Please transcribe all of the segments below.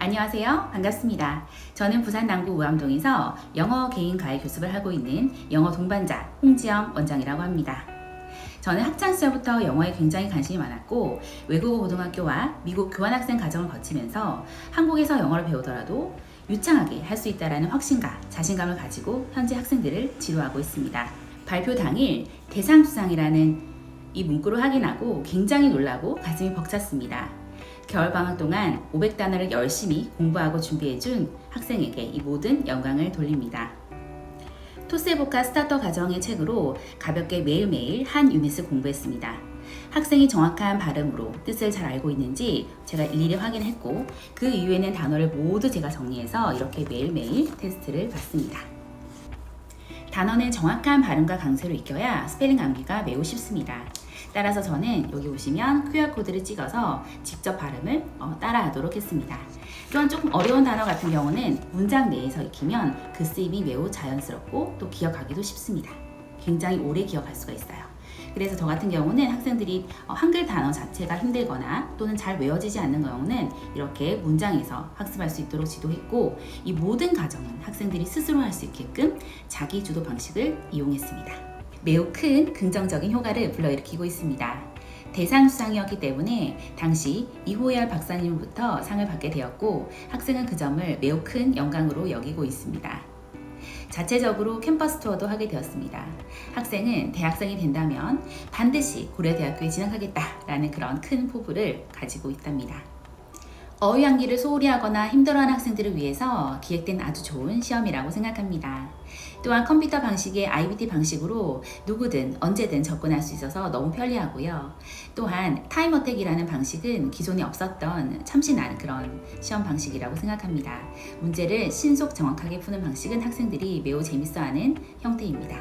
안녕하세요. 반갑습니다. 저는 부산 남구 우암동에서 영어 개인 과외 교습을 하고 있는 영어 동반자 홍지영 원장이라고 합니다. 저는 학창 시절부터 영어에 굉장히 관심이 많았고 외국어 고등학교와 미국 교환학생 과정을 거치면서 한국에서 영어를 배우더라도 유창하게 할 수 있다라는 확신과 자신감을 가지고 현재 학생들을 지도하고 있습니다. 발표 당일 대상 수상이라는 이 문구를 확인하고 굉장히 놀라고 가슴이 벅찼습니다. 겨울 방학 동안 500단어를 열심히 공부하고 준비해준 학생에게 이 모든 영광을 돌립니다. 토스에보카 스타터 과정의 책으로 가볍게 매일매일 한 유닛을 공부했습니다. 학생이 정확한 발음으로 뜻을 잘 알고 있는지 제가 일일이 확인했고 그 이후에는 단어를 모두 제가 정리해서 이렇게 매일매일 테스트를 받습니다. 단어는 정확한 발음과 강세로 익혀야 스펠링 암기가 매우 쉽습니다. 따라서 저는 여기 보시면 QR코드를 찍어서 직접 발음을 어, 따라하도록 했습니다. 또한 조금 어려운 단어 같은 경우는 문장 내에서 익히면 그 쓰임이 매우 자연스럽고 또 기억하기도 쉽습니다. 굉장히 오래 기억할 수가 있어요. 그래서 저 같은 경우는 학생들이 어, 한글 단어 자체가 힘들거나 또는 잘 외워지지 않는 경우는 이렇게 문장에서 학습할 수 있도록 지도했고 이 모든 과정은 학생들이 스스로 할 수 있게끔 자기 주도 방식을 이용했습니다. 매우 큰 긍정적인 효과를 불러일으키고 있습니다. 대상 수상이었기 때문에 당시 이호열 박사님부터 상을 받게 되었고 학생은 그 점을 매우 큰 영광으로 여기고 있습니다. 자체적으로 캠퍼스 투어도 하게 되었습니다. 학생은 대학생이 된다면 반드시 고려대학교에 진학하겠다라는 그런 큰 포부를 가지고 있답니다. 어휘암기를 소홀히 하거나 힘들어하는 학생들을 위해서 기획된 아주 좋은 시험이라고 생각합니다. 또한 컴퓨터 방식의 IBT 방식으로 누구든 언제든 접근할 수 있어서 너무 편리하고요. 또한 타임어택이라는 방식은 기존에 없었던 참신한 그런 시험 방식이라고 생각합니다. 문제를 신속 정확하게 푸는 방식은 학생들이 매우 재밌어하는 형태입니다.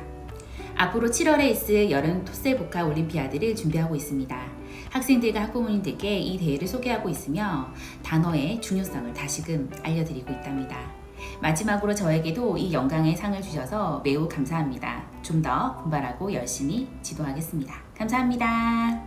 앞으로 7월에 있을 여름 토스보카 올림피아드를 준비하고 있습니다. 학생들과 학부모님들께 이 대회를 소개하고 있으며 단어의 중요성을 다시금 알려드리고 있답니다. 마지막으로 저에게도 이 영광의 상을 주셔서 매우 감사합니다. 좀 더 분발하고 열심히 지도하겠습니다. 감사합니다.